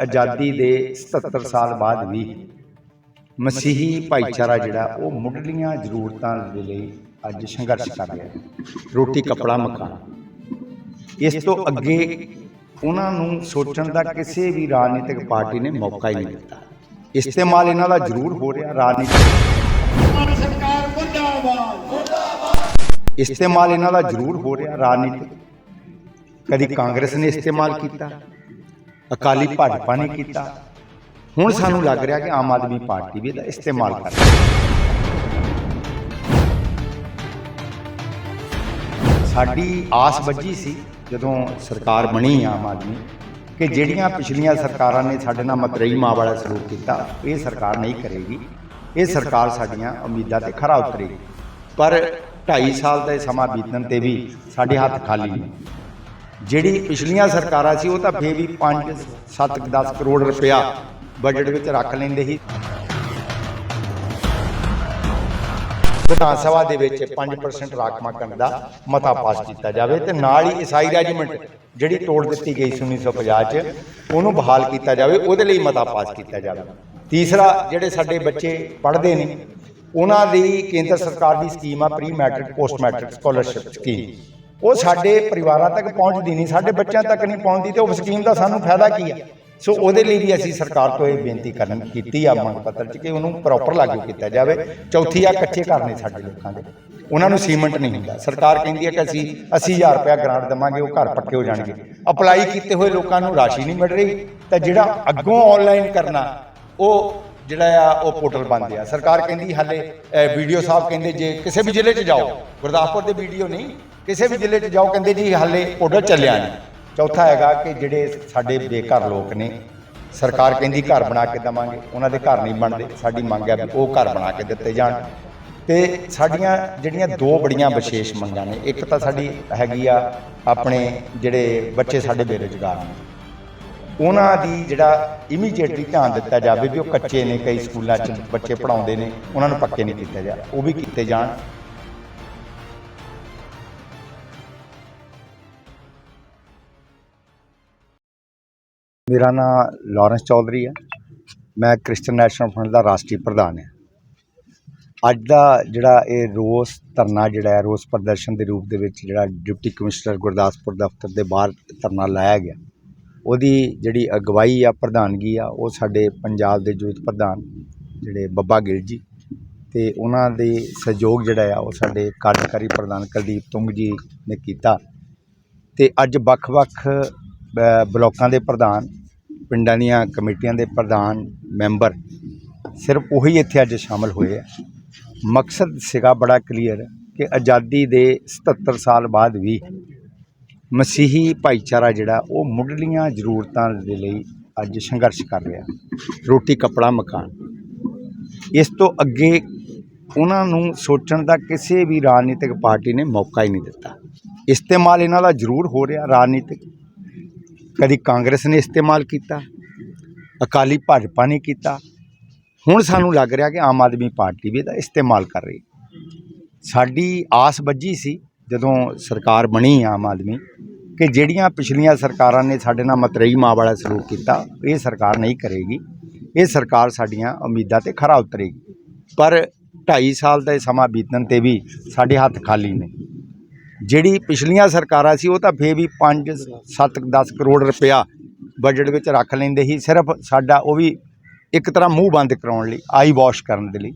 ਆਜ਼ਾਦੀ ਦੇ 77 ਸਾਲ ਬਾਅਦ ਵੀ ਮਸੀਹੀ ਭਾਈਚਾਰਾ ਜਿਹੜਾ ਉਹ ਮੁੱਢਲੀਆਂ ਜ਼ਰੂਰਤਾਂ ਦੇ ਲਈ ਅੱਜ ਸੰਘਰਸ਼ ਕਰ ਰਿਹਾ ਹੈ। ਰੋਟੀ ਕੱਪੜਾ ਮਕਾਨ। ਇਸ ਤੋਂ ਅੱਗੇ ਉਹਨਾਂ ਨੂੰ ਸੋਚਣ ਦਾ ਕਿਸੇ ਵੀ ਰਾਜਨੀਤਿਕ ਪਾਰਟੀ ਨੇ ਮੌਕਾ ਹੀ ਨਹੀਂ ਦਿੱਤਾ। ਇਸਤੇਮਾਲ ਇਹਨਾਂ ਦਾ ਜ਼ਰੂਰ ਹੋ ਰਿਹਾ ਰਾਜਨੀਤਿਕ। ਸਰਕਾਰ ਮੁਰਦਾਬਾਦ। ਇਸਤੇਮਾਲ ਇਹਨਾਂ ਦਾ ਜ਼ਰੂਰ ਹੋ ਰਿਹਾ ਰਾਜਨੀਤਿਕ। ਕਦੀ ਕਾਂਗਰਸ ਨੇ ਇਸਤੇਮਾਲ ਕੀਤਾ ਅਕਾਲੀ ਭਾਜਪਾ ਨੇ ਕੀਤਾ। ਹੁਣ ਸਾਨੂੰ ਲੱਗ ਰਿਹਾ ਕਿ ਆਮ ਆਦਮੀ ਪਾਰਟੀ ਵੀ ਇਹਦਾ ਇਸਤੇਮਾਲ ਕਰ ਰਹੀ ਸਾਡੀ ਆਸ ਵੱਜੀ ਸੀ ਜਦੋਂ ਸਰਕਾਰ ਬਣੀ ਆਮ ਆਦਮੀ ਕਿ ਜਿਹੜੀਆਂ ਪਿਛਲੀਆਂ ਸਰਕਾਰਾਂ ਨੇ ਸਾਡੇ ਨਾਲ ਮਤਰੇਈ ਮਾਂ ਵਾਲਾ ਸਲੂਕ ਕੀਤਾ, ਇਹ ਸਰਕਾਰ ਨਹੀਂ ਕਰੇਗੀ। ਇਹ ਸਰਕਾਰ ਸਾਡੀਆਂ ਉਮੀਦਾਂ ਤੇ ਖਰਾ ਉਤਰੇਗੀ। ਪਰ 2.5 ਸਾਲ ਦਾ ਇਹ ਸਮਾਂ ਬੀਤਣ ਤੇ ਵੀ ਸਾਡੇ ਹੱਥ ਖਾਲੀ ਨੇ। ਜਿਹੜੀ ਪਿਛਲੀਆਂ ਸਰਕਾਰਾਂ ਸੀ, ਉਹ ਤਾਂ ਫੇਰ ਵੀ 5 7 10 ਕਰੋੜ ਰੁਪਇਆ ਬਜਟ ਵਿੱਚ ਰੱਖ ਲੈਂਦੇ ਸੀ। ਵਿਧਾਨ ਸਭਾ ਦੇ ਵਿੱਚ 5% ਰਾਖਵਾਂਕਰਨ ਦਾ ਮਤਾ ਪਾਸ ਕੀਤਾ ਜਾਵੇ ਤੇ ਨਾਲ ਹੀ ਈਸਾਈ ਰੈਜੀਮੈਂਟ ਜਿਹੜੀ ਤੋੜ ਦਿੱਤੀ ਗਈ ਸੀ 1950 ਚ, ਉਹਨੂੰ ਬਹਾਲ ਕੀਤਾ ਜਾਵੇ, ਉਹਦੇ ਲਈ ਮਤਾ ਪਾਸ ਕੀਤਾ ਜਾਵੇ। ਤੀਸਰਾ, ਜਿਹੜੇ ਸਾਡੇ ਬੱਚੇ ਪੜ੍ਹਦੇ ਨੇ, ਉਹਨਾਂ ਲਈ ਕੇਂਦਰ ਸਰਕਾਰ ਦੀ ਸਕੀਮ ਆ pre matric post matric scholarship scheme ਉਹ ਸਾਡੇ ਪਰਿਵਾਰਾਂ ਤੱਕ ਪਹੁੰਚਦੀ ਨਹੀਂ, ਸਾਡੇ ਬੱਚਿਆਂ ਤੱਕ ਨਹੀਂ ਪਹੁੰਚਦੀ ਤੇ ਉਹ ਸਕੀਮ ਦਾ ਸਾਨੂੰ ਫਾਇਦਾ ਕੀ ਆ? ਸੋ ਉਹਦੇ ਲਈ ਵੀ ਅਸੀਂ ਸਰਕਾਰ ਤੋਂ ਇਹ ਬੇਨਤੀ ਕਰਨ ਕੀਤੀ ਆ, ਮੰਗ ਪੱਤਰ 'ਚ ਕਿ ਉਹਨੂੰ ਪ੍ਰੋਪਰ ਲਾਗੂ ਕੀਤਾ ਜਾਵੇ। ਚੌਥੀ ਆ, ਕੱਚੇ ਘਰ ਨੇ ਸਾਡੇ ਲੋਕਾਂ ਦੇ। ਉਹਨਾਂ ਨੂੰ ਸੀਮੈਂਟ ਨਹੀਂ ਹੁੰਦਾ। ਸਰਕਾਰ ਕਹਿੰਦੀ ਹੈ ਕਿ ਅਸੀਂ 80000 ਰੁਪਇਆ ਗ੍ਰਾਂਟ ਦੇਵਾਂਗੇ, ਉਹ ਘਰ ਪੱਕੇ ਹੋ ਜਾਣਗੇ। ਅਪਲਾਈ ਕੀਤੇ ਹੋਏ ਲੋਕਾਂ ਨੂੰ ਰਾਸ਼ੀ ਨਹੀਂ ਮਿਲ ਰਹੀ। ਤਾਂ ਜਿਹੜਾ ਅੱਗੋਂ ਆਨਲਾਈਨ ਕਰਨਾ, ਉਹ ਜਿਹੜਾ ਆ, ਉਹ ਪੋਰਟਲ ਬੰਦ ਆ। ਸਰਕਾਰ ਕਹਿੰਦੀ ਹਾਲੇ ਵੀਡੀਓ ਸਾਹਿਬ ਕਹਿੰਦੇ ਜੇ ਕਿਸੇ ਵੀ ਜ਼ਿਲ੍ਹੇ 'ਚ ਜਾਓ, ਗੁਰਦਾਸਪੁਰ ਦੇ ਵੀਡੀਓ ਨਹੀਂ ਕਿਸੇ ਵੀ ਜ਼ਿਲ੍ਹੇ 'ਚ ਜਾਓ, ਕਹਿੰਦੇ ਜੀ ਹਾਲੇ ਪੋਰਟਲ ਚੱਲਿਆ ਨਹੀਂ। ਚੌਥਾ ਹੈਗਾ ਕਿ ਜਿਹੜੇ ਸਾਡੇ ਬੇਘਰ ਲੋਕ ਨੇ, ਸਰਕਾਰ ਕਹਿੰਦੀ ਘਰ ਬਣਾ ਕੇ ਦੇਵਾਂਗੇ, ਉਹਨਾਂ ਦੇ ਘਰ ਨਹੀਂ ਬਣਦੇ, ਸਾਡੀ ਮੰਗ ਹੈ ਵੀ ਉਹ ਘਰ ਬਣਾ ਕੇ ਦਿੱਤੇ ਜਾਣ। ਤੇ ਸਾਡੀਆਂ ਜਿਹੜੀਆਂ ਦੋ ਬੜੀਆਂ ਵਿਸ਼ੇਸ਼ ਮੰਗਾਂ ਨੇ, ਇੱਕ ਤਾਂ ਸਾਡੀ ਹੈਗੀ ਆ ਆਪਣੇ ਜਿਹੜੇ ਬੱਚੇ ਸਾਡੇ ਬੇਰੁਜ਼ਗਾਰ ਨੇ। ਉਹਨਾਂ ਦੀ ਜਿਹੜਾ ਇਮੀਡੀਏਟਲੀ ਧਿਆਨ ਦਿੱਤਾ ਜਾਵੇ ਵੀ ਉਹ ਕੱਚੇ ਨੇ, ਕਈ ਸਕੂਲਾਂ 'ਚ ਬੱਚੇ ਪੜਾਉਂਦੇ ਨੇ, ਉਹਨਾਂ ਨੂੰ ਪੱਕੇ ਨਹੀਂ ਕੀਤਾ ਜਾ, ਉਹ ਵੀ ਕੀਤੇ ਜਾਣ। ਮੇਰਾ ਨਾਮ ਲਾਰੈਂਸ ਚੌਧਰੀ ਹੈ। ਮੈਂ ਕ੍ਰਿਸਚਨ ਨੈਸ਼ਨਲ ਫਰੰਟ ਦਾ ਰਾਸ਼ਟਰੀ ਪ੍ਰਧਾਨ ਹਾਂ। ਅੱਜ ਦਾ ਜਿਹੜਾ ਇਹ ਰੋਸ ਧਰਨਾ ਜਿਹੜਾ ਹੈ ਰੋਸ ਪ੍ਰਦਰਸ਼ਨ ਦੇ ਰੂਪ ਦੇ ਵਿੱਚ ਜਿਹੜਾ ਡਿਪਟੀ ਕਮਿਸ਼ਨਰ ਗੁਰਦਾਸਪੁਰ ਦਫ਼ਤਰ ਦੇ ਬਾਹਰ ਧਰਨਾ ਲਾਇਆ ਗਿਆ। ਉਹਦੀ ਜਿਹੜੀ ਅਗਵਾਈ ਆ ਪ੍ਰਧਾਨਗੀ ਆ ਉਹ ਸਾਡੇ ਪੰਜਾਬ ਦੇ ਯੂਥ ਪ੍ਰਧਾਨ ਜਿਹੜੇ ਬੱਬਾ ਗਿੱਲ ਜੀ ਤੇ ਉਹਨਾਂ ਦੇ ਸਹਿਯੋਗ ਜਿਹੜਾ ਆ ਉਹ ਸਾਡੇ ਕਾਰਜਕਾਰੀ ਪ੍ਰਧਾਨ ਕੁਲਦੀਪ ਤੁੰਗ ਜੀ ਨੇ ਕੀਤਾ। ਤੇ ਅੱਜ ਵੱਖ-ਵੱਖ ਅ, ਬਲਾਕਾਂ ਦੇ ਪ੍ਰਧਾਨ ਪਿੰਡਾਂ ਦੀਆਂ ਕਮੇਟੀਆਂ ਦੇ ਪ੍ਰਧਾਨ ਮੈਂਬਰ ਸਿਰਫ ਉਹੀ ਇੱਥੇ ਅੱਜ ਸ਼ਾਮਲ ਹੋਏ ਆ। ਮਕਸਦ ਸੀਗਾ ਬੜਾ ਕਲੀਅਰ ਕਿ ਆਜ਼ਾਦੀ ਦੇ 77 ਸਾਲ ਬਾਅਦ ਵੀ ਮਸੀਹੀ ਭਾਈਚਾਰਾ ਜਿਹੜਾ, ਉਹ ਮੁੱਢਲੀਆਂ ਜ਼ਰੂਰਤਾਂ ਦੇ ਲਈ ਅੱਜ ਸੰਘਰਸ਼ ਕਰ ਰਿਹਾ। ਰੋਟੀ, ਕੱਪੜਾ, ਮਕਾਨ। ਇਸ ਤੋਂ ਅੱਗੇ ਉਹਨਾਂ ਨੂੰ ਸੋਚਣ ਦਾ ਕਿਸੇ ਵੀ ਰਾਜਨੀਤਿਕ ਪਾਰਟੀ ਨੇ ਮੌਕਾ ਹੀ ਨਹੀਂ ਦਿੱਤਾ। ਇਸਤੇਮਾਲ ਇਹਨਾਂ ਦਾ ਜ਼ਰੂਰ ਹੋ ਰਿਹਾ। ਰਾਜਨੀਤਿਕ ਕਦੀ ਕਾਂਗਰਸ ਨੇ ਇਸਤੇਮਾਲ ਕੀਤਾ, ਅਕਾਲੀ ਭਾਜਪਾ ਨੇ ਕੀਤਾ। ਹੁਣ ਸਾਨੂੰ ਲੱਗ ਰਿਹਾ ਕਿ ਆਮ ਆਦਮੀ ਪਾਰਟੀ ਵੀ ਇਹਦਾ ਇਸਤੇਮਾਲ ਕਰ ਰਹੀ। ਸਾਡੀ ਆਸ ਬੱਝੀ ਸੀ, ਜਦੋਂ ਸਰਕਾਰ ਬਣੀ ਆਮ ਆਦਮੀ, ਕਿ ਜਿਹੜੀਆਂ ਪਿਛਲੀਆਂ ਸਰਕਾਰਾਂ ਨੇ ਸਾਡੇ ਨਾਲ ਮਤਰੇਈ ਮਾਂ ਵਾਲਾ ਸਲੂਕ ਕੀਤਾ, ਇਹ ਸਰਕਾਰ ਨਹੀਂ ਕਰੇਗੀ। ਇਹ ਸਰਕਾਰ ਸਾਡੀਆਂ ਉਮੀਦਾਂ ਤੇ ਖਰਾ ਉਤਰੇਗੀ। ਪਰ 2.5 ਸਾਲ ਦਾ ਇਹ ਸਮਾਂ ਬੀਤਣ ਤੇ ਵੀ ਸਾਡੇ ਹੱਥ ਖਾਲੀ ਨੇ। ਜਿਹੜੀ ਪਿਛਲੀਆਂ ਸਰਕਾਰਾਂ ਸੀ, ਉਹ ਤਾਂ ਫੇਰ ਵੀ 5 7 10 ਕਰੋੜ ਰੁਪਇਆ ਬਜਟ ਵਿੱਚ ਰੱਖ ਲੈਂਦੇ ਸੀ। ਸਿਰਫ ਸਾਡਾ ਉਹ ਵੀ ਇੱਕ ਤਰ੍ਹਾਂ ਮੂੰਹ ਬੰਦ ਕਰਾਉਣ ਲਈ ਆਈ ਵਾਸ਼ ਕਰਨ ਦੇ ਲਈ।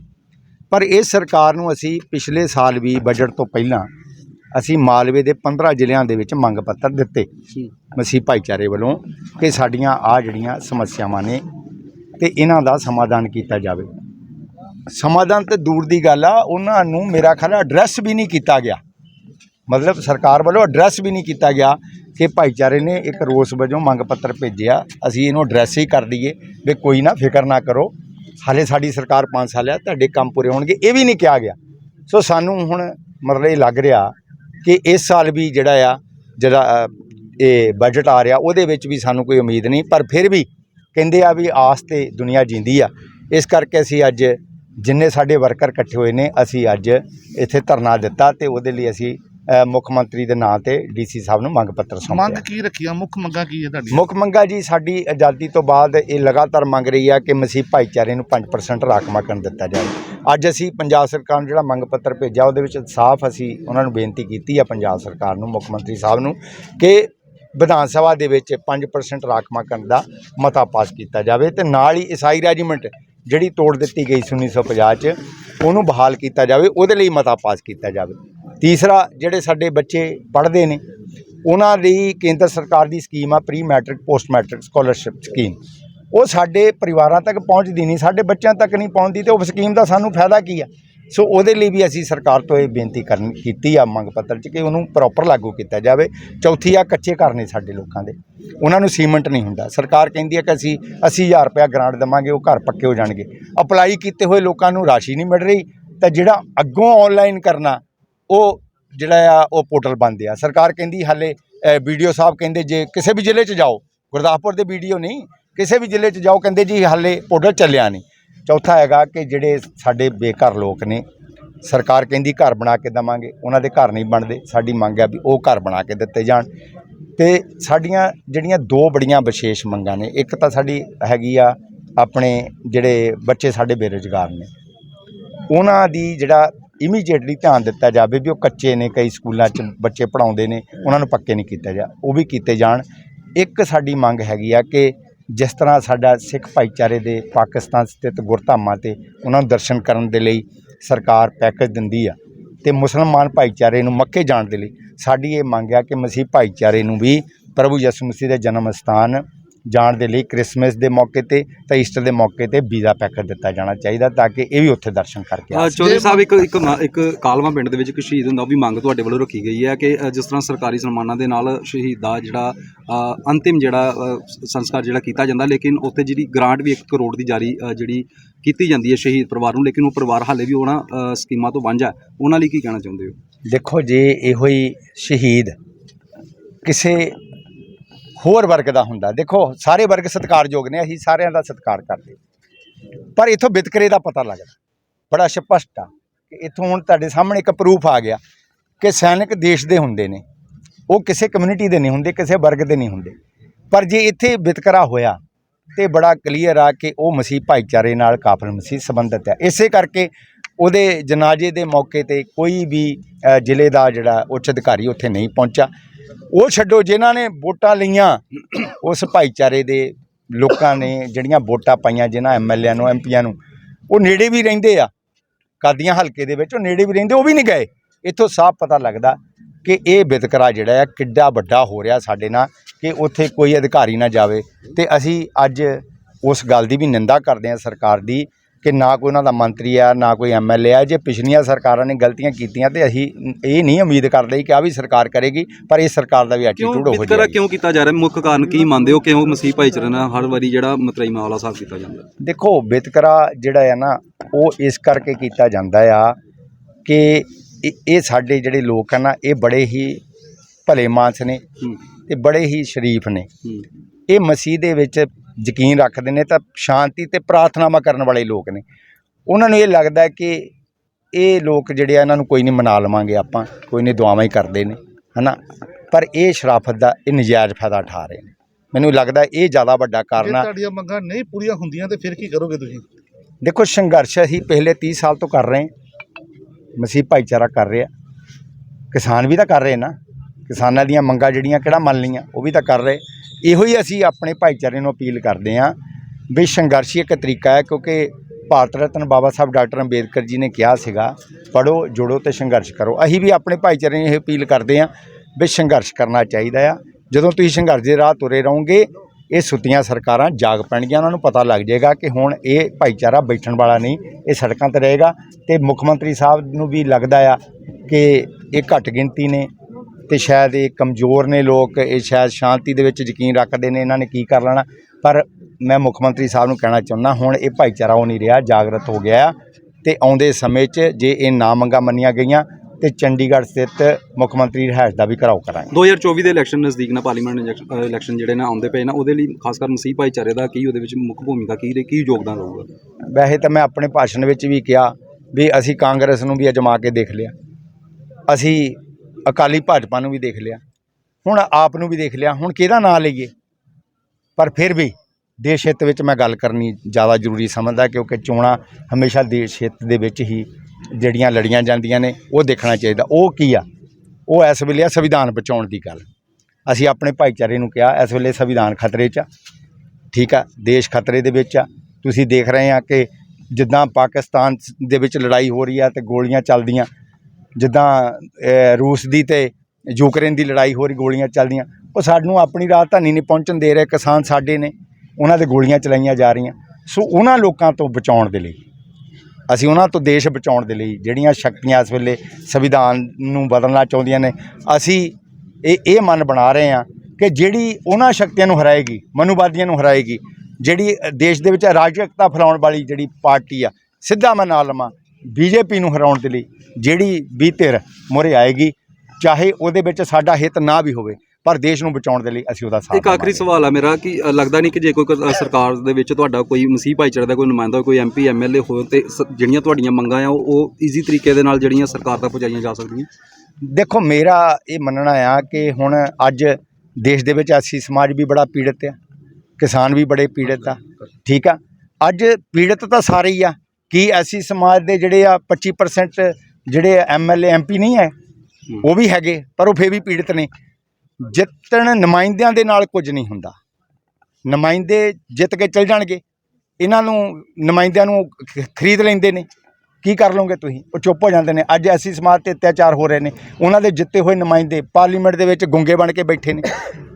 ਪਰ ਇਸ ਸਰਕਾਰ ਨੂੰ ਅਸੀਂ ਪਿਛਲੇ ਸਾਲ ਵੀ ਬਜਟ ਤੋਂ ਪਹਿਲਾਂ ਅਸੀਂ ਮਾਲਵੇ ਦੇ 15 ਜ਼ਿਲ੍ਹਿਆਂ ਦੇ ਵਿੱਚ ਮੰਗ ਪੱਤਰ ਦਿੱਤੇ। ਮਸੀਹ ਭਾਈਚਾਰੇ ਵੱਲੋਂ ਕਿ ਸਾਡੀਆਂ ਆ ਜਿਹੜੀਆਂ ਸਮੱਸਿਆਵਾਂ ਨੇ ਤੇ ਇਹਨਾਂ ਦਾ ਸਮਾਧਾਨ ਕੀਤਾ ਜਾਵੇ। ਸਮਾਧਾਨ ਤੇ ਦੂਰ ਦੀ ਗੱਲ ਆ, ਉਹਨਾਂ ਨੂੰ ਮੇਰਾ ਖਿਆਲ ਐਡਰੈਸ ਵੀ ਨਹੀਂ ਕੀਤਾ ਗਿਆ। ਮਤਲਬ ਸਰਕਾਰ ਵੱਲੋਂ ਐਡਰੈਸ ਵੀ ਨਹੀਂ ਕੀਤਾ ਗਿਆ ਕਿ ਭਾਈਚਾਰੇ ਨੇ ਇੱਕ ਰੋਸ ਵਜੋਂ ਮੰਗ ਪੱਤਰ ਭੇਜਿਆ। ਅਸੀਂ ਇਹਨੂੰ ਐਡਰੈਸ ਹੀ ਕਰ ਦਈਏ ਵੀ ਕੋਈ ਨਾ ਫਿਕਰ ਨਾ ਕਰੋ। ਹਾਲੇ ਸਾਡੀ ਸਰਕਾਰ 5 ਸਾਲ ਆ, ਤੁਹਾਡੇ ਕੰਮ ਪੂਰੇ ਹੋਣਗੇ, ਇਹ ਵੀ ਨਹੀਂ ਕਿਹਾ ਗਿਆ। ਸੋ ਸਾਨੂੰ ਹੁਣ ਮਤਲਬ ਇਹ ਲੱਗ ਰਿਹਾ ਕਿ ਇਸ ਸਾਲ ਵੀ ਜਿਹੜਾ ਆ, ਜਿਹੜਾ ਇਹ ਬਜਟ ਆ ਰਿਹਾ, ਉਹਦੇ ਵਿੱਚ ਵੀ ਸਾਨੂੰ ਕੋਈ ਉਮੀਦ ਨਹੀਂ, ਪਰ ਫਿਰ ਵੀ ਕਹਿੰਦੇ ਆ ਵੀ ਆਸ ਤੇ ਦੁਨੀਆ ਜਿੰਦੀ ਆ। ਇਸ ਕਰਕੇ ਅਸੀਂ ਅੱਜ ਜਿੰਨੇ ਸਾਡੇ ਵਰਕਰ ਇਕੱਠੇ ਹੋਏ ਨੇ, ਅਸੀਂ ਅੱਜ ਇੱਥੇ ਧਰਨਾ ਦਿੱਤਾ ਤੇ ਉਹਦੇ ਲਈ ਅਸੀਂ ਮੁੱਖ ਮੰਤਰੀ ਦੇ ਨਾਂ ਤੇ ਡੀਸੀ ਸਾਹਿਬ ਨੂੰ ਮੰਗ ਪੱਤਰ ਮੰਗ ਸੌਂਪਿਆ ਕੀ ਰੱਖੀਆਂ ਮੁੱਖ ਮੰਗਾਂ ਕੀ ਹੈ ਤੁਹਾਡੀ ਮੁੱਖ ਮੰਗਾ ਜੀ ਸਾਡੀ ਆਜ਼ਾਦੀ ਤੋਂ ਬਾਅਦ ਇਹ ਲਗਾਤਾਰ ਮੰਗ ਰਹੀ ਹੈ ਕਿ ਮਸੀਹ ਭਾਈਚਾਰੇ ਨੂੰ 5% ਰਾਖਵਾਂਕਰਨ ਦਿੱਤਾ ਜਾਵੇ ਅੱਜ ਅਸੀਂ ਪੰਜਾਬ ਸਰਕਾਰ ਨੂੰ ਜਿਹੜਾ ਮੰਗ ਪੱਤਰ ਭੇਜਿਆ ਉਹਦੇ ਵਿੱਚ ਸਾਫ਼ ਅਸੀਂ ਉਹਨਾਂ ਨੂੰ ਬੇਨਤੀ ਕੀਤੀ ਹੈ ਪੰਜਾਬ ਸਰਕਾਰ ਨੂੰ ਮੁੱਖ ਮੰਤਰੀ ਸਾਹਿਬ ਨੂੰ ਕਿ ਵਿਧਾਨ ਸਭਾ ਦੇ ਵਿੱਚ 5% ਰਾਖਵਾਂਕਰਨ ਦਾ ਮਤਾ ਪਾਸ ਕੀਤਾ ਜਾਵੇ ਤੇ ਨਾਲ ਹੀ ਈਸਾਈ ਰੈਜੀਮੈਂਟ ਜਿਹੜੀ ਤੋੜ ਦਿੱਤੀ ਗਈ ਸੀ 1950 ਚ ਉਹਨੂੰ ਬਹਾਲ ਕੀਤਾ ਜਾਵੇ ਉਹਦੇ ਲਈ ਮਤਾ ਪਾਸ ਕੀਤਾ ਜਾਵੇ। ਤੀਸਰਾ, ਜਿਹੜੇ ਸਾਡੇ ਬੱਚੇ ਪੜ੍ਹਦੇ ਨੇ, ਉਹਨਾਂ ਲਈ ਕੇਂਦਰ ਸਰਕਾਰ ਦੀ ਸਕੀਮ ਆ pre matric post matric scholarship scheme ਉਹ ਸਾਡੇ ਪਰਿਵਾਰਾਂ ਤੱਕ ਪਹੁੰਚਦੀ ਨਹੀਂ, ਸਾਡੇ ਬੱਚਿਆਂ ਤੱਕ ਨਹੀਂ ਪਹੁੰਚਦੀ ਤੇ ਉਹ ਸਕੀਮ ਦਾ ਸਾਨੂੰ ਫਾਇਦਾ ਕੀ ਆ? ਸੋ ਉਹਦੇ ਲਈ ਵੀ ਅਸੀਂ ਸਰਕਾਰ ਤੋਂ ਇਹ ਬੇਨਤੀ ਕਰਨ, ਕੀਤੀ ਆ ਮੰਗ ਪੱਤਰ 'ਚ ਕਿ ਉਹਨੂੰ ਪ੍ਰੋਪਰ ਲਾਗੂ ਕੀਤਾ ਜਾਵੇ। ਚੌਥੀ ਆ, ਕੱਚੇ ਘਰ ਨੇ ਸਾਡੇ ਲੋਕਾਂ ਦੇ। ਉਹਨਾਂ ਨੂੰ ਸੀਮੈਂਟ ਨਹੀਂ ਹੁੰਦਾ। ਸਰਕਾਰ ਕਹਿੰਦੀ ਹੈ ਕਿ ਅਸੀਂ 80000 ਰੁਪਇਆ ਗ੍ਰਾਂਟ ਦੇਵਾਂਗੇ, ਉਹ ਘਰ ਪੱਕੇ ਹੋ ਜਾਣਗੇ। ਅਪਲਾਈ ਕੀਤੇ ਹੋਏ ਲੋਕਾਂ ਨੂੰ ਰਾਸ਼ੀ ਨਹੀਂ ਮਿਲ ਰਹੀ। ਤਾਂ ਜਿਹੜਾ ਅੱਗੋਂ ਆਨਲਾਈਨ ਕਰਨਾ ਉਹ ਜਿਹੜਾ ਆ, ਉਹ ਪੋਰਟਲ ਬੰਦ ਆ। ਸਰਕਾਰ ਕਹਿੰਦੀ ਹਾਲੇ ਵੀਡੀਓ ਸਾਹਿਬ ਕਹਿੰਦੇ ਜੇ ਕਿਸੇ ਵੀ ਜ਼ਿਲ੍ਹੇ 'ਚ ਜਾਓ, ਗੁਰਦਾਸਪੁਰ ਦੇ ਵੀਡੀਓ ਨਹੀਂ, ਕਿਸੇ ਵੀ ਜ਼ਿਲ੍ਹੇ 'ਚ ਜਾਓ, ਕਹਿੰਦੇ ਜੀ ਹਾਲੇ ਪੋਰਟਲ ਚੱਲਿਆ ਨਹੀਂ। ਚੌਥਾ ਹੈਗਾ ਕਿ ਜਿਹੜੇ ਸਾਡੇ ਬੇਘਰ ਲੋਕ ਨੇ, ਸਰਕਾਰ ਕਹਿੰਦੀ ਘਰ ਬਣਾ ਕੇ ਦੇਵਾਂਗੇ, ਉਹਨਾਂ ਦੇ ਘਰ ਨਹੀਂ ਬਣਦੇ, ਸਾਡੀ ਮੰਗ ਹੈ ਵੀ ਉਹ ਘਰ ਬਣਾ ਕੇ ਦਿੱਤੇ ਜਾਣ। ਤੇ ਸਾਡੀਆਂ ਜਿਹੜੀਆਂ ਦੋ ਬੜੀਆਂ ਵਿਸ਼ੇਸ਼ ਮੰਗਾਂ ਨੇ, ਇੱਕ ਤਾਂ ਸਾਡੀ ਹੈਗੀ ਆ ਆਪਣੇ ਜਿਹੜੇ ਬੱਚੇ ਸਾਡੇ ਬੇਰੁਜ਼ਗਾਰ ਨੇ, ਉਹਨਾਂ ਦੀ ਜਿਹੜਾ ਇਮੀਡੀਏਟਲੀ ਧਿਆਨ ਦਿੱਤਾ ਜਾਵੇ ਵੀ ਉਹ ਕੱਚੇ ਨੇ, ਕਈ ਸਕੂਲਾਂ 'ਚ ਬੱਚੇ ਪੜਾਉਂਦੇ ਨੇ, ਉਹਨਾਂ ਨੂੰ ਪੱਕੇ ਨਹੀਂ ਕੀਤਾ ਜਾ, ਉਹ ਵੀ ਕੀਤੇ ਜਾਣ। ਇੱਕ ਸਾਡੀ ਮੰਗ ਹੈਗੀ ਆ ਕਿ ਜਿਸ ਤਰ੍ਹਾਂ ਸਾਡਾ ਸਿੱਖ ਭਾਈਚਾਰੇ ਦੇ ਪਾਕਿਸਤਾਨ ਸਥਿਤ ਗੁਰਧਾਮਾਂ ਤੇ ਉਹਨਾਂ ਨੂੰ ਦਰਸ਼ਨ ਕਰਨ ਦੇ ਲਈ ਸਰਕਾਰ ਪੈਕੇਜ ਦਿੰਦੀ ਆ ਤੇ ਮੁਸਲਮਾਨ ਭਾਈਚਾਰੇ ਨੂੰ ਮੱਕੇ ਜਾਣ ਦੇ ਲਈ ਸਾਡੀ ਇਹ ਮੰਗ ਆ ਕਿ ਮਸੀਹ ਭਾਈਚਾਰੇ ਨੂੰ ਵੀ ਪ੍ਰਭੂ ਯਿਸੂ ਮਸੀਹ ਦੇ ਜਨਮ ਸਥਾਨ ਜਾਣ ਦੇ ਲਈ ਕ੍ਰਿਸਮਸ ਦੇ ਮੌਕੇ ਤੇ ਤੇ ਈਸਟਰ ਦੇ ਮੌਕੇ ਤੇ ਵੀਜ਼ਾ ਪੈਕੇਜ ਦਿੱਤਾ ਜਾਣਾ ਚਾਹੀਦਾ ਤਾਂ ਕਿ ਇਹ ਵੀ ਉੱਥੇ ਦਰਸ਼ਨ ਕਰਕੇ ਆ ਅ, ਚੌਧਰੀ ਸਾਹਿਬ ਇੱਕ ਇੱਕ ਮ- ਇੱਕ ਕਾਲਵਾ ਪਿੰਡ ਦੇ ਵਿੱਚ ਇੱਕ ਸ਼ਹੀਦ ਹੁੰਦਾ ਉਹ ਵੀ ਮੰਗ ਤੁਹਾਡੇ ਵੱਲੋਂ ਰੱਖੀ ਗਈ ਹੈ ਕਿ ਅ, ਜਿਸ ਤਰ੍ਹਾਂ ਸਰਕਾਰੀ ਸਨਮਾਨਾਂ ਦੇ ਨਾਲ ਸ਼ਹੀਦ ਦਾ ਜਿਹੜਾ ਅ, ਅੰਤਿਮ ਜਿਹੜਾ ਅ, ਸ- ਸੰਸਕਾਰ ਜਿਹੜਾ ਕੀਤਾ ਜਾਂਦਾ ਲੇਕਿਨ ਉੱਥੇ ਜਿਹੜੀ ਗ੍ਰਾਂਟ ਵੀ 1 ਕਰੋੜ ਦੀ ਜਾਰੀ ਅ, ਜਿਹੜੀ ਕੀਤੀ ਜਾਂਦੀ ਹੈ ਸ਼ਹੀਦ ਪਰਿਵਾਰ ਨੂੰ ਲੇਕਿਨ ਉਹ ਪਰਿਵਾਰ ਹਾਲੇ ਵੀ ਉਹਨਾਂ ਅ, ਸਕੀਮਾਂ ਤੋਂ ਵਾਂਝਾ ਹੈ। ਉਹਨਾਂ ਲਈ ਕੀ ਕਹਿਣਾ ਚਾਹੁੰਦੇ ਹੋ ਦੇਖੋ ਜੇ ਇਹੋ ਹੀ ਸ਼ਹੀਦ ਕਿਸੇ ਹੋਰ ਵਰਗ ਦਾ ਹੁੰਦਾ। ਦੇਖੋ, ਸਾਰੇ ਵਰਗ ਸਤਿਕਾਰਯੋਗ ਨੇ, ਅਸੀਂ ਸਾਰਿਆਂ ਦਾ ਸਤਿਕਾਰ ਕਰਦੇ। ਪਰ ਇਥੋਂ ਵਿਤਕਰੇ ਦਾ ਪਤਾ ਲੱਗਦਾ। ਬੜਾ ਸਪਸ਼ਟ ਆ ਕਿ ਇਥੋਂ ਹੁਣ ਤੁਹਾਡੇ ਸਾਹਮਣੇ ਇੱਕ ਪ੍ਰੂਫ ਆ ਗਿਆ ਕਿ ਸੈਨਿਕ ਦੇਸ਼ ਦੇ ਹੁੰਦੇ ਨੇ। ਉਹ ਕਿਸੇ ਕਮਿਊਨਿਟੀ ਦੇ ਨਹੀਂ ਹੁੰਦੇ, ਕਿਸੇ ਵਰਗ ਦੇ ਨਹੀਂ ਹੁੰਦੇ। ਪਰ ਜੇ ਇੱਥੇ ਵਿਤਕਰਾ ਹੋਇਆ ਤੇ ਬੜਾ ਕਲੀਅਰ ਆ ਕਿ ਉਹ ਮਸੀਹ ਭਾਈਚਾਰੇ ਨਾਲ ਕਾਫਲ ਮਸੀਹ ਸੰਬੰਧਿਤ ਹੈ ਇਸੇ ਕਰਕੇ ਉਹਦੇ ਜਨਾਜ਼ੇ ਦੇ ਮੌਕੇ ਤੇ ਕੋਈ ਵੀ ਜ਼ਿਲ੍ਹੇ ਦਾ ਜਿਹੜਾ ਉੱਚ ਅਧਿਕਾਰੀ ਉੱਥੇ ਨਹੀਂ ਪਹੁੰਚਾ ਉਹ ਛੱਡੋ, ਜਿਨ੍ਹਾਂ ਨੇ ਵੋਟਾਂ ਲਈਆਂ, ਉਸ ਭਾਈਚਾਰੇ ਦੇ ਲੋਕਾਂ ਨੇ ਜਿਹੜੀਆਂ ਵੋਟਾਂ ਪਾਈਆਂ, ਜਿਨ੍ਹਾਂ ਐਮਐਲਏ ਨੂੰ ਐਮਪੀਆਂ ਨੂੰ, ਉਹ ਨੇੜੇ ਵੀ ਰਹਿੰਦੇ ਆ। ਕਾਦੀਆਂ ਹਲਕੇ ਦੇ ਵਿੱਚ ਉਹ ਨੇੜੇ ਵੀ ਰਹਿੰਦੇ, ਉਹ ਵੀ ਨਹੀਂ ਗਏ। ਇੱਥੋਂ ਸਾਫ਼ ਪਤਾ ਲੱਗਦਾ ਕਿ ਇਹ ਵਿਤਕਰਾ ਜਿਹੜਾ ਆ ਕਿੱਡਾ ਵੱਡਾ ਹੋ ਰਿਹਾ ਸਾਡੇ ਨਾਲ, ਕਿ ਉੱਥੇ ਕੋਈ ਅਧਿਕਾਰੀ ਨਾ ਜਾਵੇ। ਤੇ ਅਸੀਂ ਅੱਜ ਉਸ ਗੱਲ ਦੀ ਵੀ ਨਿੰਦਾ ਕਰਦੇ ਹਾਂ ਸਰਕਾਰ ਦੀ ਕਿ ਨਾ ਕੋਈ ਉਹਨਾਂ ਦਾ ਮੰਤਰੀ ਆ ਨਾ ਕੋਈ ਐਮਐਲਏ ਆ। ਜੇ ਪਿਛਲੀਆਂ ਸਰਕਾਰਾਂ ਨੇ ਗਲਤੀਆਂ ਕੀਤੀਆਂ ਤੇ ਅਸੀਂ ਇਹ ਨਹੀਂ ਉਮੀਦ ਕਰਦੇ ਕਿ ਆ ਵੀ ਸਰਕਾਰ ਕਰੇਗੀ ਪਰ ਇਹ ਸਰਕਾਰ ਦਾ ਵੀ ਐਟੀਟਿਊਡ ਹੋ ਵਿਤਕਰਾ ਜਾਏਗਾ ਕਿਉਂ ਕੀਤਾ ਜਾ ਰਿਹਾ? ਮੁੱਖ ਕਾਰਨ ਕੀ ਮੰਨਦੇ ਹੋ? ਕਿਉਂ ਮਸੀਹ ਭਾਈਚਾਰੇ ਨਾਲ ਹਰ ਵਾਰੀ ਜਿਹੜਾ ਮਤਰਈ ਮਾਮਲਾ ਸਾਹਿਬ ਕੀਤਾ ਜਾਂਦਾ? ਦੇਖੋ ਵਿਤਕਰਾ ਜਿਹੜਾ ਹੈ ਨਾ ਉਹ ਇਸ ਕਰਕੇ ਕੀਤਾ ਜਾਂਦਾ ਆ ਕਿ ਇਹ ਸਾਡੇ ਜਿਹੜੇ ਲੋਕ ਆ ਨਾ ਇਹ ਬੜੇ ਹੀ ਭਲੇ ਮਾਨਸ ਨੇ ਤੇ ਬੜੇ ਹੀ ਸ਼ਰੀਫ ਨੇ। ਇਹ ਮਸੀਹ ਦੇ ਵਿੱਚ ਯਕੀਨ ਰੱਖਦੇ ਨੇ ਤਾਂ ਸ਼ਾਂਤੀ ਤੇ ਪ੍ਰਾਰਥਨਾਵਾਂ ਕਰਨ ਵਾਲੇ ਲੋਕ ਨੇ। ਉਹਨਾਂ ਨੂੰ ਇਹ ਲੱਗਦਾ ਕਿ ਇਹ ਲੋਕ ਜਿਹੜੇ ਆ ਇਹਨਾਂ ਨੂੰ ਕੋਈ ਨਹੀਂ ਮਨਾ ਲਵਾਂਗੇ ਆਪਾਂ ਕੋਈ ਨਹੀਂ ਦੁਆਵਾਂ ਹੀ ਕਰਦੇ ਨੇ ਹਨਾ? ਪਰ ਇਹ ਸ਼ਰਾਫਤ ਦਾ ਇਹ ਨਜਾਇਜ਼ ਫਾਇਦਾ ਉਠਾ ਰਹੇ ਨੇ। ਮੈਨੂੰ ਲੱਗਦਾ ਇਹ ਜ਼ਿਆਦਾ ਵੱਡਾ ਕਾਰਨ ਆ। ਤੁਹਾਡੀਆਂ ਮੰਗਾਂ ਨਹੀਂ ਪੂਰੀਆਂ ਹੁੰਦੀਆਂ ਤੇ ਫਿਰ ਕੀ ਕਰੋਗੇ ਤੁਸੀਂ? ਦੇਖੋ ਸੰਘਰਸ਼ ਅਸੀਂ ਪਹਿਲੇ 30 ਸਾਲ ਤੋਂ ਕਰ ਰਹੇ ਹਾਂ। ਮਸੀਹ ਭਾਈਚਾਰਾ ਕਰ ਰਿਹਾ। ਕਿਸਾਨ ਵੀ ਤਾਂ ਕਰ ਰਹੇ ਨਾ। ਕਿਸਾਨਾਂ ਦੀਆਂ ਮੰਗਾਂ ਜਿਹੜੀਆਂ ਕਿਹੜਾ ਮੰਨ ਲਈਆਂ ਉਹ ਵੀ ਤਾਂ ਕਰ ਰਹੇ। ਇਹੋ ਹੀ ਅਸੀਂ ਆਪਣੇ ਭਾਈਚਾਰੇ ਨੂੰ ਅਪੀਲ ਕਰਦੇ ਹਾਂ ਵੀ ਸੰਘਰਸ਼ ਇੱਕ ਤਰੀਕਾ ਹੈ, ਕਿਉਂਕਿ ਭਾਰਤ ਰਤਨ ਬਾਬਾ ਸਾਹਿਬ ਡਾਕਟਰ ਅੰਬੇਦਕਰ ਜੀ ਨੇ ਕਿਹਾ ਸੀਗਾ ਪੜੋ ਜੁੜੋ ਤੇ ਸੰਘਰਸ਼ ਕਰੋ। ਅਸੀਂ ਵੀ ਆਪਣੇ ਭਾਈਚਾਰੇ ਨੂੰ ਇਹ ਅਪੀਲ ਕਰਦੇ ਹਾਂ ਵੀ ਸੰਘਰਸ਼ ਕਰਨਾ ਚਾਹੀਦਾ ਆ। ਜਦੋਂ ਤੁਸੀਂ ਸੰਘਰਸ਼ ਦੇ ਰਾਹ ਤੁਰੇ ਰਹੋਗੇ, ਇਹ ਸੁੱਤੀਆਂ ਸਰਕਾਰਾਂ ਜਾਗ ਪੈਣਗੀਆਂ, ਉਹਨਾਂ ਨੂੰ ਪਤਾ ਲੱਗ ਜਾਏਗਾ ਕਿ ਹੁਣ ਇਹ ਭਾਈਚਾਰਾ ਬੈਠਣ ਵਾਲਾ ਨਹੀਂ, ਇਹ ਸੜਕਾਂ ਤੇ ਰਹੇਗਾ ਤੇ ਮੁੱਖ ਮੰਤਰੀ ਸਾਹਿਬ ਨੂੰ ਵੀ ਲੱਗਦਾ ਆ ਕਿ ਇਹ ਘੱਟ ਗਿਣਤੀ ਨੇ। ਤੇ ਸ਼ਾਇਦ ਇਹ ਕਮਜ਼ੋਰ ਨੇ ਲੋਕ ਇਹ ਸ਼ਾਇਦ ਸ਼ਾਂਤੀ ਦੇ ਵਿੱਚ ਯਕੀਨ ਰੱਖਦੇ ਨੇ ਇਹਨਾਂ ਨੇ ਕੀ ਕਰ ਲੈਣਾ। ਪਰ ਮੈਂ ਮੁੱਖ ਮੰਤਰੀ ਸਾਹਿਬ ਨੂੰ ਕਹਿਣਾ ਚਾਹੁੰਦਾ ਹੁਣ ਇਹ ਭਾਈਚਾਰਾ ਉਹ ਨਹੀਂ ਰਿਹਾ ਜਾਗਰਤ ਹੋ ਗਿਆ ਤੇ ਆਉਂਦੇ ਸਮੇਂ 'ਚ ਜੇ ਇਹ ਨਾ ਮੰਗਾਂ ਮੰਨੀਆਂ ਗਈਆਂ ਤੇ ਚੰਡੀਗੜ੍ਹ ਸਥਿਤ ਮੁੱਖ ਮੰਤਰੀ ਰਿਹਾਇਸ਼ ਦਾ ਵੀ ਘਰਾਓ ਕਰਾਂਗੇ। 2024 ਦੇ ਇਲੈਕਸ਼ਨ ਨਜ਼ਦੀਕ ਨਾ ਪਾਰਲੀਮੈਂਟ ਇਲੈਕਸ਼ਨ ਜਿਹੜੇ ਨਾ ਆਉਂਦੇ ਪਏ ਨਾ ਉਹਦੇ ਲਈ ਖਾਸ ਕਰ ਮਸੀਹ ਭਾਈਚਾਰੇ ਦਾ ਕੀ ਉਹਦੇ ਵਿੱਚ ਮੁੱਖ ਭੂਮਿਕਾ ਕੀ ਰਹੀ ਕੀ ਯੋਗਦਾਨ ਰਹੂਗਾ? ਵੈਸੇ ਤਾਂ ਮੈਂ ਆਪਣੇ ਭਾਸ਼ਣ ਵਿੱਚ ਵੀ ਕਿਹਾ ਵੀ ਅਸੀਂ ਕਾਂਗਰਸ ਨੂੰ ਵੀ ਅਜਮਾ ਕੇ ਦੇਖ ਲਿਆ। ਅਸੀਂ ਅਕਾਲੀ ਭਾਜਪਾ ਨੂੰ ਵੀ ਦੇਖ ਲਿਆ, ਹੁਣ ਆਪ ਨੂੰ ਵੀ ਦੇਖ ਲਿਆ, ਹੁਣ ਕਿਹਦਾ ਨਾਂ ਲਈਏ? ਪਰ ਫਿਰ ਵੀ ਦੇਸ਼ ਹਿੱਤ ਵਿੱਚ ਮੈਂ ਗੱਲ ਕਰਨੀ ਜ਼ਿਆਦਾ ਜ਼ਰੂਰੀ ਸਮਝਦਾ ਕਿਉਂਕਿ ਚੋਣਾਂ ਹਮੇਸ਼ਾ ਦੇਸ਼ ਹਿੱਤ ਦੇ ਵਿੱਚ ਹੀ ਜਿਹੜੀਆਂ ਲੜੀਆਂ ਜਾਂਦੀਆਂ ਨੇ, ਉਹ ਦੇਖਣਾ ਚਾਹੀਦਾ। ਉਹ ਕੀ ਆ? ਉਹ ਇਸ ਵੇਲੇ ਆ ਸੰਵਿਧਾਨ ਬਚਾਉਣ ਦੀ ਗੱਲ। ਅਸੀਂ ਆਪਣੇ ਭਾਈਚਾਰੇ ਨੂੰ ਕਿਹਾ, ਇਸ ਵੇਲੇ ਸੰਵਿਧਾਨ ਖਤਰੇ 'ਚ ਆ। ਠੀਕ ਆ, ਦੇਸ਼ ਖਤਰੇ ਦੇ ਵਿੱਚ ਆ। ਤੁਸੀਂ ਦੇਖ ਰਹੇ ਆ ਕਿ ਜਿੱਦਾਂ ਪਾਕਿਸਤਾਨ ਦੇ ਵਿੱਚ ਲੜਾਈ ਹੋ ਰਹੀ ਆ ਤੇ ਗੋਲੀਆਂ ਚੱਲਦੀਆਂ ਜਿੱਦਾਂ ਰੂਸ ਦੀ ਤੇ ਯੂਕਰੇਨ ਦੀ ਲੜਾਈ ਹੋ ਰਹੀ, ਗੋਲੀਆਂ ਚੱਲਦੀਆਂ, ਉਹ ਸਾਨੂੰ ਆਪਣੀ ਰਾਜਧਾਨੀ ਨਹੀਂ ਪਹੁੰਚਣ ਦੇ ਰਹੇ, ਕਿਸਾਨ ਸਾਡੇ ਨੇ, ਉਹਨਾਂ ਦੇ ਗੋਲੀਆਂ ਚਲਾਈਆਂ ਜਾ ਰਹੀਆਂ। ਸੋ ਉਹਨਾਂ ਲੋਕਾਂ ਤੋਂ ਬਚਾਉਣ ਦੇ ਲਈ, ਅਸੀਂ ਉਹਨਾਂ ਤੋਂ ਦੇਸ਼ ਬਚਾਉਣ ਦੇ ਲਈ, ਜਿਹੜੀਆਂ ਸ਼ਕਤੀਆਂ ਇਸ ਵੇਲੇ ਸੰਵਿਧਾਨ ਨੂੰ ਬਦਲਣਾ ਚਾਹੁੰਦੀਆਂ ਨੇ, ਅਸੀਂ ਇਹ ਇਹ ਮਨ ਬਣਾ ਰਹੇ ਹਾਂ ਕਿ ਜਿਹੜੀ ਉਹਨਾਂ ਸ਼ਕਤੀਆਂ ਨੂੰ ਹਰਾਏਗੀ, ਮਨੂਵਾਦੀਆਂ ਨੂੰ ਹਰਾਏਗੀ, ਜਿਹੜੀ ਦੇਸ਼ ਦੇ ਵਿੱਚ ਅਰਾਜਕਤਾ ਫੈਲਾਉਣ ਵਾਲੀ ਜਿਹੜੀ ਪਾਰਟੀ ਆ, ਸਿੱਧਾ ਮੈਂ ਨਾਲ ਲਵਾਂ ਬੀਜੇਪੀ ਨੂੰ ਹਰਾਉਣ ਦੇ ਲਈ ਜਿਹੜੀ ਵੀ ਧਿਰ ਮੁਰੇ ਆਏਗੀ ਚਾਹੇ ਉਹਦੇ ਵਿੱਚ ਸਾਡਾ ਹਿੱਤ ਨਾ ਵੀ ਹੋਵੇ ਪਰ ਦੇਸ਼ ਨੂੰ ਬਚਾਉਣ ਦੇ ਲਈ ਅਸੀਂ ਉਹਦਾ ਸਾਥ ਇੱਕ ਆਖਰੀ। ਸਵਾਲ ਆ ਮੇਰਾ ਕਿ ਲੱਗਦਾ ਨਹੀਂ ਕਿ ਜੇ ਕੋਈ ਸਰਕਾਰ ਦੇ ਵਿੱਚ ਤੁਹਾਡਾ ਕੋਈ ਮਸੀਹ ਭਾਈਚਾਰੇ ਦਾ ਕੋਈ ਨੁਮਾਇੰਦਾ ਕੋਈ ਐਮਪੀ ਐਮਐਲਏ ਹੋਵੇ ਤੇ ਜਿਹੜੀਆਂ ਤੁਹਾਡੀਆਂ ਮੰਗਾਂ ਆ ਉਹ- ਉਹ ਈਜ਼ੀ ਤਰੀਕੇ ਦੇ ਨਾਲ ਜਿਹੜੀਆਂ ਸਰਕਾਰ ਤੱਕ ਪਹੁੰਚਾਈਆਂ ਜਾ ਸਕਦੀਆਂ ਦੇਖੋ ਮੇਰਾ ਇਹ ਮੰਨਣਾ ਆ ਕਿ ਹੁਣ ਅੱਜ ਦੇਸ਼ ਦੇ ਵਿੱਚ ਐਸੀ ਸਮਾਜ ਵੀ ਬੜਾ ਪੀੜਤ ਆ ਕਿਸਾਨ ਵੀ ਬੜੇ ਪੀੜਤ ਆ ਠੀਕ ਆ ਅੱਜ ਪੀੜਤ ਤਾਂ ਸਾਰੇ ਹੀ ਆ ਕੀ ਐਸੀ ਸਮਾਜ ਦੇ ਜਿਹੜੇ ਆ 25% ਜਿਹੜੇ ਐਮਐਲਏ ਐਮਪੀ ਨਹੀਂ ਹੈ ਉਹ ਵੀ ਹੈਗੇ ਪਰ ਉਹ ਫੇਰ ਵੀ ਪੀੜਤ ਨੇ। ਜਿੱਤਣ ਨੁਮਾਇੰਦਿਆਂ ਦੇ ਨਾਲ ਕੁਝ ਨਹੀਂ ਹੁੰਦਾ। ਨੁਮਾਇੰਦੇ ਜਿੱਤ ਕੇ ਚਲ ਜਾਣਗੇ। ਇਹਨਾਂ ਨੂੰ ਨੁਮਾਇੰਦਿਆਂ ਨੂੰ ਖਰੀਦ ਲੈਂਦੇ ਨੇ। ਕੀ ਕਰ ਲਓਗੇ ਤੁਸੀਂ? ਉਹ ਚੁੱਪ ਹੋ ਜਾਂਦੇ ਨੇ। ਅੱਜ ਐਸੀ ਸਮਾਜ ਤੇ ਅਤਿਆਚਾਰ ਹੋ ਰਹੇ ਨੇ। ਉਹਨਾਂ ਦੇ ਜਿੱਤੇ ਹੋਏ ਨੁਮਾਇੰਦੇ ਪਾਰਲੀਮੈਂਟ ਦੇ ਵਿੱਚ ਗੁੰਗੇ ਬਣ ਕੇ ਬੈਠੇ ਨੇ।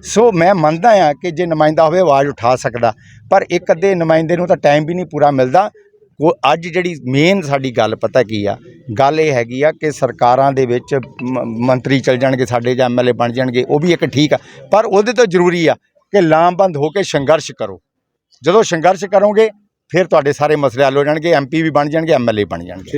ਸੋ ਮੈਂ ਮੰਨਦਾ ਆ ਕਿ ਜੇ ਨੁਮਾਇੰਦਾ ਹੋਵੇ ਆਵਾਜ਼ ਉਠਾ ਸਕਦਾ। ਪਰ ਇੱਕ ਅੱਧੇ ਨੁਮਾਇੰਦੇ ਨੂੰ ਤਾਂ ਟਾਈਮ ਵੀ ਨਹੀਂ ਪੂਰਾ ਮਿਲਦਾ। ਉਹ ਅੱਜ ਜਿਹੜੀ ਮੇਨ ਸਾਡੀ ਗੱਲ ਪਤਾ ਕੀ ਆ? ਗੱਲ ਇਹ ਹੈਗੀ ਆ ਕਿ ਸਰਕਾਰਾਂ ਦੇ ਵਿੱਚ ਮ- ਮੰਤਰੀ ਚਲ ਜਾਣਗੇ, ਸਾਡੇ ਜਾਂ ਐਮਐਲਏ ਬਣ ਜਾਣਗੇ, ਉਹ ਵੀ ਇੱਕ ਠੀਕ ਆ। ਪਰ ਉਹਦੇ ਤੋਂ ਜ਼ਰੂਰੀ ਆ ਕਿ ਲਾਮਬੰਦ ਹੋ ਕੇ ਸੰਘਰਸ਼ ਕਰੋ। ਜਦੋਂ ਸੰਘਰਸ਼ ਕਰੋਗੇ, ਫਿਰ ਤੁਹਾਡੇ ਸਾਰੇ ਮਸਲੇ ਹੱਲ ਹੋ ਜਾਣਗੇ ਐਮਪੀ ਵੀ ਬਣ ਜਾਣਗੇ ਐਮਐਲਏ ਬਣ ਜਾਣਗੇ।